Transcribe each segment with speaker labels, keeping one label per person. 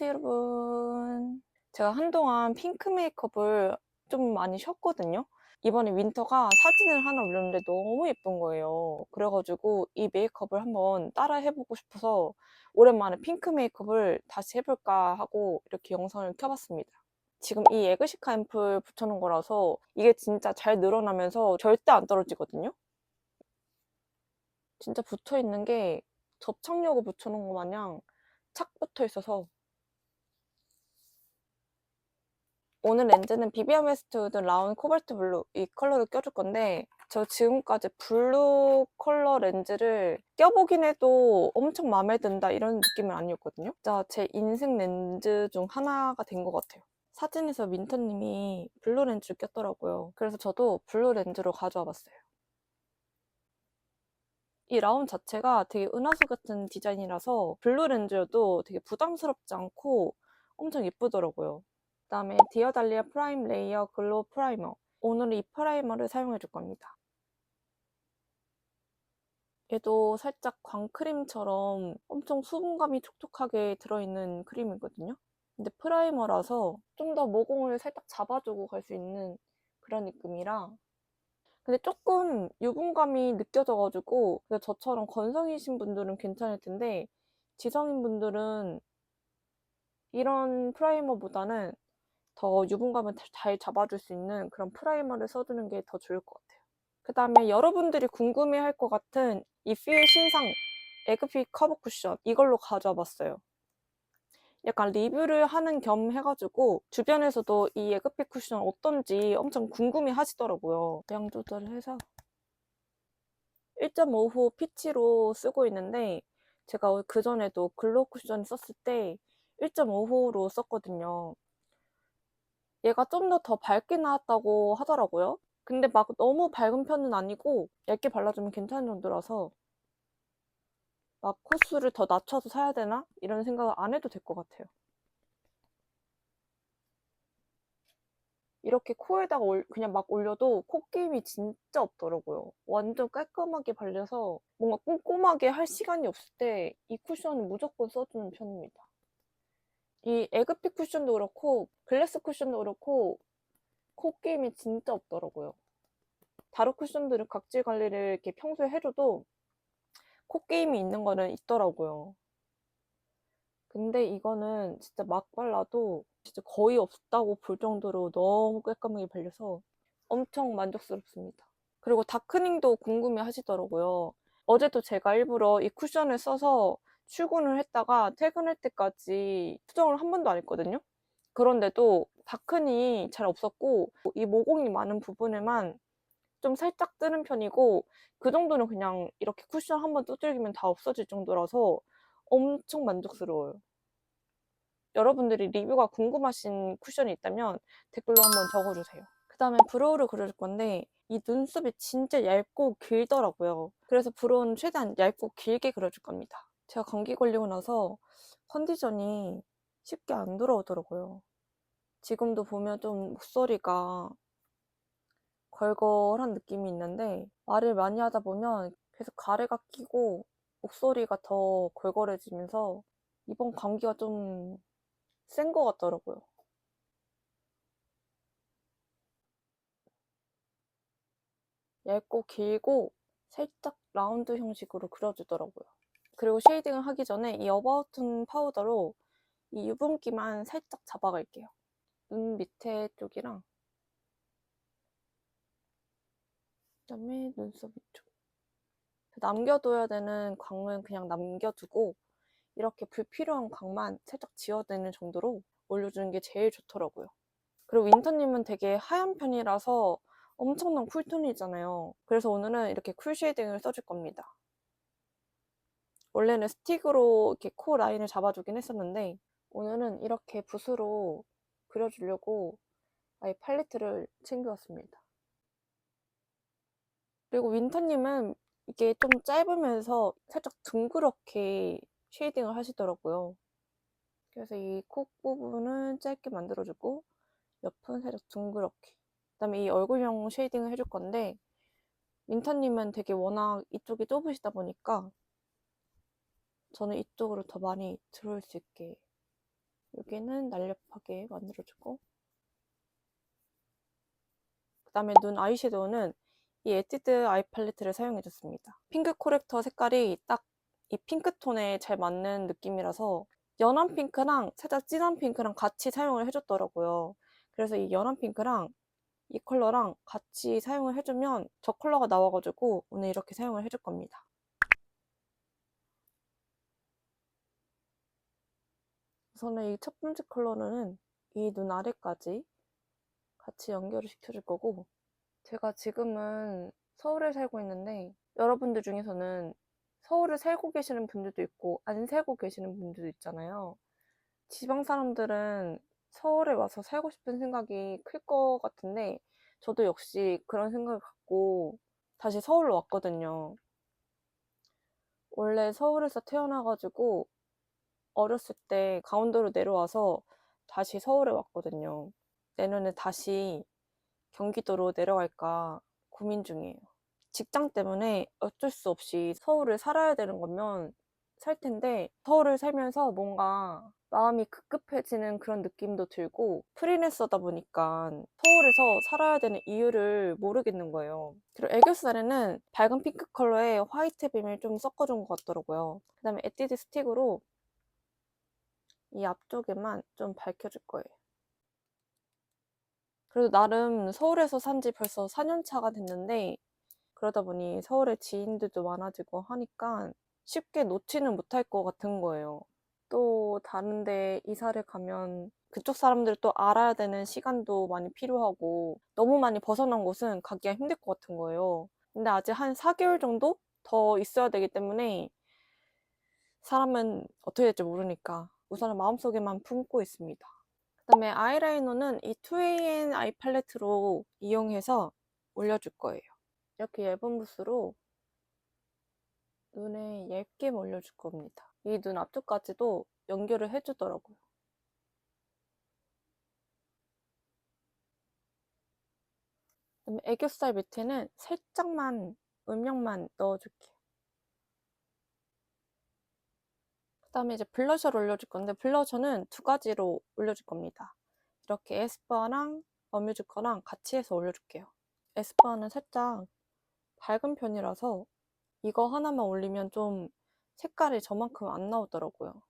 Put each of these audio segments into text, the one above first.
Speaker 1: 안녕하세요, 여러분. 제가 한동안 핑크 메이크업을 좀 많이 쉬었거든요. 이번에 윈터가 사진을 하나 올렸는데 너무 예쁜 거예요. 그래가지고 이 메이크업을 한번 따라 해보고 싶어서 오랜만에 핑크 메이크업을 다시 해볼까 하고 이렇게 영상을 켜봤습니다. 지금 이 에그시카 앰플 붙여놓은 거라서 이게 진짜 잘 늘어나면서 절대 안 떨어지거든요. 진짜 붙어있는 게 접착력을 붙여놓은 것 마냥 착 붙어 있어서 오늘 렌즈는 비비안 웨스트우드 라운 코발트 블루 이 컬러를 껴줄 건데 저 지금까지 블루 컬러 렌즈를 껴보긴 해도 엄청 마음에 든다 이런 느낌은 아니었거든요. 진짜 제 인생 렌즈 중 하나가 된 것 같아요. 사진에서 민터님이 블루 렌즈를 꼈더라고요. 그래서 저도 블루 렌즈로 가져와 봤어요. 이 라운 자체가 되게 은하수 같은 디자인이라서 블루 렌즈여도 되게 부담스럽지 않고 엄청 예쁘더라고요. 그다음에 디어달리아 프라임 레이어 글로우 프라이머. 오늘은 이 프라이머를 사용해 줄 겁니다. 얘도 살짝 광크림처럼 엄청 수분감이 촉촉하게 들어있는 크림이거든요. 근데 프라이머라서 좀 더 모공을 살짝 잡아주고 갈 수 있는 그런 느낌이라 근데 조금 유분감이 느껴져가지고 저처럼 건성이신 분들은 괜찮을 텐데 지성인 분들은 이런 프라이머보다는 더 유분감을 잘 잡아줄 수 있는 그런 프라이머를 써주는 게 더 좋을 것 같아요. 그 다음에 여러분들이 궁금해할 것 같은 이필 신상 에그핏 커버 쿠션 이걸로 가져와 봤어요. 약간 리뷰를 하는 겸 해가지고 주변에서도 이 에그핏 쿠션 어떤지 엄청 궁금해 하시더라고요. 양 조절을 해서 1.5호 피치로 쓰고 있는데 제가 그 전에도 글로우 쿠션 썼을 때 1.5호로 썼거든요. 얘가 좀 더 더 밝게 나왔다고 하더라고요. 근데 막 너무 밝은 편은 아니고 얇게 발라주면 괜찮은 정도라서 막 코스를 더 낮춰서 사야 되나? 이런 생각을 안 해도 될 것 같아요. 이렇게 코에다가 올- 그냥 막 올려도 콧김이 진짜 없더라고요. 완전 깔끔하게 발려서 뭔가 꼼꼼하게 할 시간이 없을 때 이 쿠션은 무조건 써주는 편입니다. 이 에그핏 쿠션도 그렇고 글래스 쿠션도 그렇고 콧김이 진짜 없더라고요. 다른 쿠션들은 각질 관리를 이렇게 평소에 해줘도 콧게임이 있는 거는 있더라고요. 근데 이거는 진짜 막 발라도 진짜 거의 없다고 볼 정도로 너무 깔끔하게 발려서 엄청 만족스럽습니다. 그리고 다크닝도 궁금해 하시더라고요. 어제도 제가 일부러 이 쿠션을 써서 출근을 했다가 퇴근할 때까지 수정을 한 번도 안 했거든요. 그런데도 다크닝이 잘 없었고 이 모공이 많은 부분에만 좀 살짝 뜨는 편이고 그 정도는 그냥 이렇게 쿠션 한 번 두들기면 다 없어질 정도라서 엄청 만족스러워요. 여러분들이 리뷰가 궁금하신 쿠션이 있다면 댓글로 한번 적어주세요. 그 다음에 브로우를 그려줄 건데 이 눈썹이 진짜 얇고 길더라고요. 그래서 브로우는 최대한 얇고 길게 그려줄 겁니다. 제가 감기 걸리고 나서 컨디션이 쉽게 안 돌아오더라고요. 지금도 보면 좀 목소리가 걸걸한 느낌이 있는데 말을 많이 하다 보면 계속 가래가 끼고 목소리가 더 걸걸해지면서 이번 감기가 좀 센 것 같더라고요. 얇고 길고 살짝 라운드 형식으로 그려주더라고요. 그리고 쉐이딩을 하기 전에 이 어바웃톤 파우더로 이 유분기만 살짝 잡아갈게요. 눈 밑에 쪽이랑 그다음에 눈썹 위쪽. 남겨둬야 되는 광은 그냥 남겨두고 이렇게 불필요한 광만 살짝 지워내는 정도로 올려주는 게 제일 좋더라고요. 그리고 윈터님은 되게 하얀 편이라서 엄청난 쿨톤이잖아요. 그래서 오늘은 이렇게 쿨 쉐이딩을 써줄 겁니다. 원래는 스틱으로 이렇게 코 라인을 잡아주긴 했었는데 오늘은 이렇게 붓으로 그려주려고 아예 팔레트를 챙겨왔습니다. 그리고 윈터님은 이게 좀 짧으면서 살짝 둥그렇게 쉐이딩을 하시더라고요. 그래서 이콕 부분은 짧게 만들어주고 옆은 살짝 둥그렇게. 그 다음에 이 얼굴형 쉐이딩을 해줄 건데 윈터님은 되게 워낙 이쪽이 좁으시다 보니까 저는 이쪽으로 더 많이 들어올 수 있게 여기는 날렵하게 만들어주고 그 다음에 눈 아이섀도우는 이 에뛰드 아이 팔레트를 사용해줬습니다. 핑크 코렉터 색깔이 딱 이 핑크톤에 잘 맞는 느낌이라서 연한 핑크랑 살짝 진한 핑크랑 같이 사용을 해줬더라고요. 그래서 이 연한 핑크랑 이 컬러랑 같이 사용을 해주면 저 컬러가 나와가지고 오늘 이렇게 사용을 해줄 겁니다. 우선은 이 첫 번째 컬러는 이 눈 아래까지 같이 연결을 시켜줄 거고 제가 지금은 서울에 살고 있는데 여러분들 중에서는 서울에 살고 계시는 분들도 있고 안 살고 계시는 분들도 있잖아요. 지방 사람들은 서울에 와서 살고 싶은 생각이 클 것 같은데 저도 역시 그런 생각을 갖고 다시 서울로 왔거든요. 원래 서울에서 태어나가지고 어렸을 때 강원도로 내려와서 다시 서울에 왔거든요. 내년에 다시 경기도로 내려갈까 고민 중이에요. 직장 때문에 어쩔 수 없이 서울을 살아야 되는 거면 살 텐데 서울을 살면서 뭔가 마음이 급급해지는 그런 느낌도 들고 프리랜서다 보니까 서울에서 살아야 되는 이유를 모르겠는 거예요. 그리고 애교살에는 밝은 핑크 컬러의 화이트 빔을 좀 섞어준 것 같더라고요. 그 다음에 에뛰드 스틱으로 이 앞쪽에만 좀 밝혀줄 거예요. 그래도 나름 서울에서 산 지 벌써 4년 차가 됐는데 그러다 보니 서울에 지인들도 많아지고 하니까 쉽게 놓지는 못할 것 같은 거예요. 또 다른데 이사를 가면 그쪽 사람들을 또 알아야 되는 시간도 많이 필요하고 너무 많이 벗어난 곳은 가기가 힘들 것 같은 거예요. 근데 아직 한 4개월 정도 더 있어야 되기 때문에 사람은 어떻게 될지 모르니까 우선은 마음속에만 품고 있습니다. 그 다음에 아이라이너는 이 2AN 아이 팔레트로 이용해서 올려줄 거예요. 이렇게 얇은 붓으로 눈에 얇게 올려줄 겁니다. 이 눈 앞쪽까지도 연결을 해주더라고요. 그다음에 애교살 밑에는 살짝만 음영만 넣어줄게요. 그 다음에 이제 블러셔를 올려줄 건데 블러셔는 두 가지로 올려줄 겁니다. 이렇게 에스쁘아랑 어뮤즈커랑 같이 해서 올려줄게요. 에스쁘아는 살짝 밝은 편이라서 이거 하나만 올리면 좀 색깔이 저만큼 안 나오더라고요.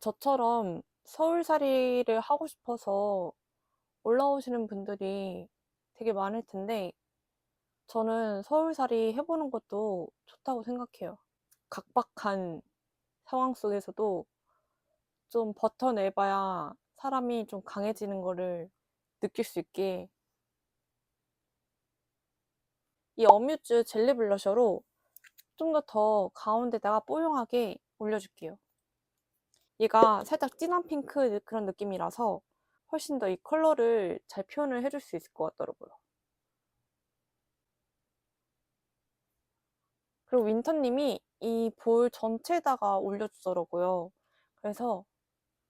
Speaker 1: 저처럼 서울살이를 하고 싶어서 올라오시는 분들이 되게 많을 텐데 저는 서울살이 해보는 것도 좋다고 생각해요. 각박한 상황 속에서도 좀 버텨내봐야 사람이 좀 강해지는 거를 느낄 수 있게 이 어뮤즈 젤리 블러셔로 좀 더 더 가운데다가 뽀용하게 올려줄게요. 얘가 살짝 진한 핑크 그런 느낌이라서 훨씬 더 이 컬러를 잘 표현을 해줄 수 있을 것 같더라고요. 그리고 윈터님이 이 볼 전체에다가 올려주더라고요. 그래서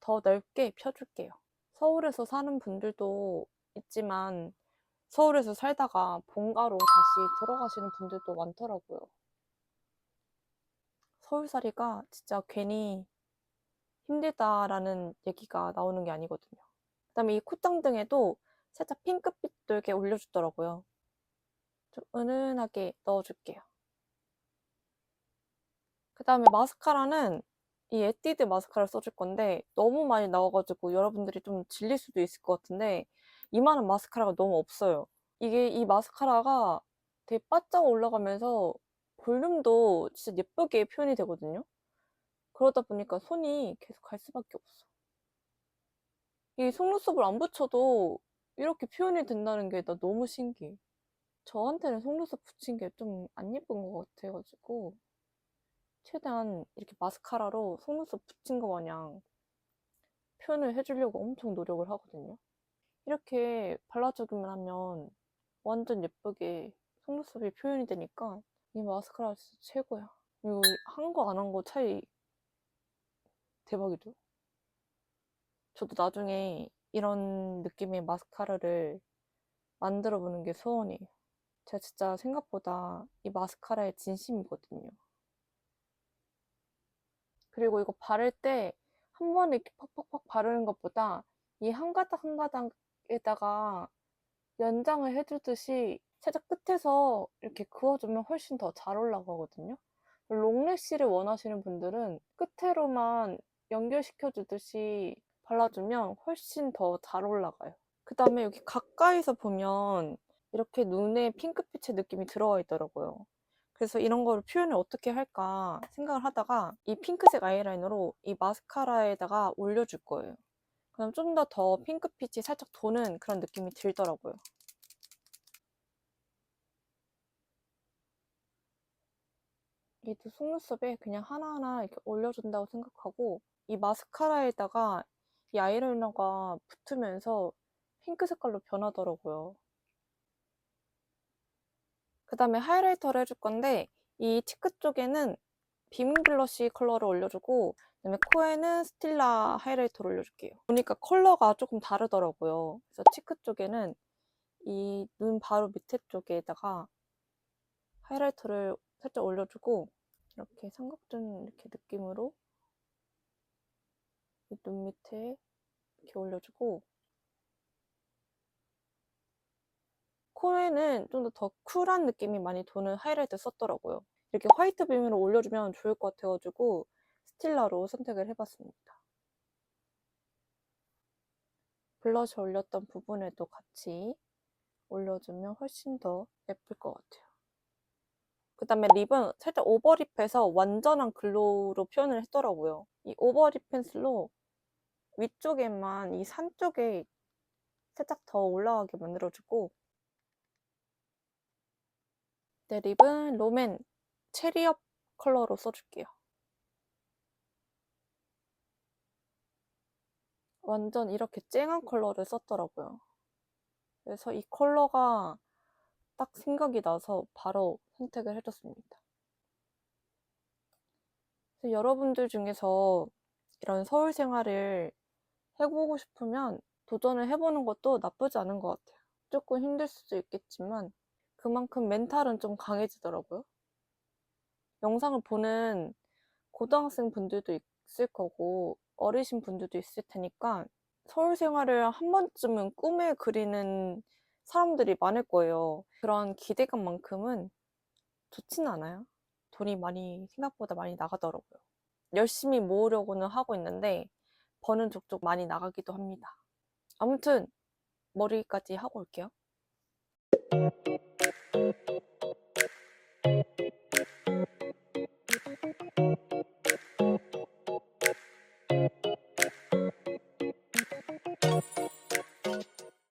Speaker 1: 더 넓게 펴줄게요. 서울에서 사는 분들도 있지만 서울에서 살다가 본가로 다시 들어가시는 분들도 많더라고요. 서울살이가 진짜 괜히 힘들다라는 얘기가 나오는 게 아니거든요. 그 다음에 이 콧등등에도 살짝 핑크빛도 이렇게 올려주더라고요. 좀 은은하게 넣어줄게요. 그 다음에 마스카라는 이 에뛰드 마스카라를 써줄 건데 너무 많이 나와가지고 여러분들이 좀 질릴 수도 있을 것 같은데 이만한 마스카라가 너무 없어요. 이게 이 마스카라가 되게 바짝 올라가면서 볼륨도 진짜 예쁘게 표현이 되거든요. 그러다 보니까 손이 계속 갈 수밖에 없어. 이 속눈썹을 안 붙여도 이렇게 표현이 된다는 게 나 너무 신기해. 저한테는 속눈썹 붙인 게 좀 안 예쁜 것 같아가지고 최대한 이렇게 마스카라로 속눈썹 붙인 거 마냥 표현을 해주려고 엄청 노력을 하거든요. 이렇게 발라주기만 하면 완전 예쁘게 속눈썹이 표현이 되니까 이 마스카라 진짜 최고야. 이거 한 거 안 한 거 차이 대박이죠. 저도 나중에 이런 느낌의 마스카라를 만들어 보는 게 소원이에요. 제가 진짜 생각보다 이 마스카라에 진심이거든요. 그리고 이거 바를 때 한 번에 이렇게 팍팍팍 바르는 것보다 이 한 가닥 한 가닥에다가 연장을 해주듯이 살짝 끝에서 이렇게 그어주면 훨씬 더 잘 올라가거든요. 롱래쉬를 원하시는 분들은 끝으로만 연결시켜주듯이 발라주면 훨씬 더 잘 올라가요. 그 다음에 여기 가까이서 보면 이렇게 눈에 핑크빛의 느낌이 들어가 있더라고요. 그래서 이런 거를 표현을 어떻게 할까 생각을 하다가 이 핑크색 아이라이너로 이 마스카라에다가 올려줄 거예요. 그럼 좀 더 더 핑크빛이 살짝 도는 그런 느낌이 들더라고요. 이두 속눈썹에 그냥 하나하나 이렇게 올려준다고 생각하고 이 마스카라에다가 이 아이라이너가 붙으면서 핑크 색깔로 변하더라고요. 그 다음에 하이라이터를 해줄 건데 이 치크 쪽에는 비밍 블러쉬 컬러를 올려주고 그다음에 코에는 스틸라 하이라이터를 올려줄게요. 보니까 컬러가 조금 다르더라고요. 그래서 치크 쪽에는 이 눈 바로 밑에 쪽에다가 하이라이터를 살짝 올려주고 이렇게 삼각존 이렇게 느낌으로 이 눈 밑에 이렇게 올려주고 코에는 좀더더 쿨한 느낌이 많이 도는 하이라이터 썼더라고요. 이렇게 화이트 비밀로 올려주면 좋을 것 같아가지고 스틸라로 선택을 해봤습니다. 블러셔 올렸던 부분에도 같이 올려주면 훨씬 더 예쁠 것 같아요. 그 다음에 립은 살짝 오버립해서 완전한 글로우로 표현을 했더라고요. 이 오버립 펜슬로 위쪽에만 이 산 쪽에 살짝 더 올라가게 만들어주고 내 립은 롬앤 체리업 컬러로 써줄게요. 완전 이렇게 쨍한 컬러를 썼더라고요. 그래서 이 컬러가 딱 생각이 나서 바로 선택을 해줬습니다. 여러분들 중에서 이런 서울 생활을 해보고 싶으면 도전을 해보는 것도 나쁘지 않은 것 같아요. 조금 힘들 수도 있겠지만 그만큼 멘탈은 좀 강해지더라고요. 영상을 보는 고등학생 분들도 있을 거고 어리신 분들도 있을 테니까 서울 생활을 한 번쯤은 꿈에 그리는 사람들이 많을 거예요. 그런 기대감만큼은 좋지는 않아요. 돈이 많이 생각보다 많이 나가더라고요. 열심히 모으려고는 하고 있는데 버는 족족 많이 나가기도 합니다. 아무튼 머리까지 하고 올게요.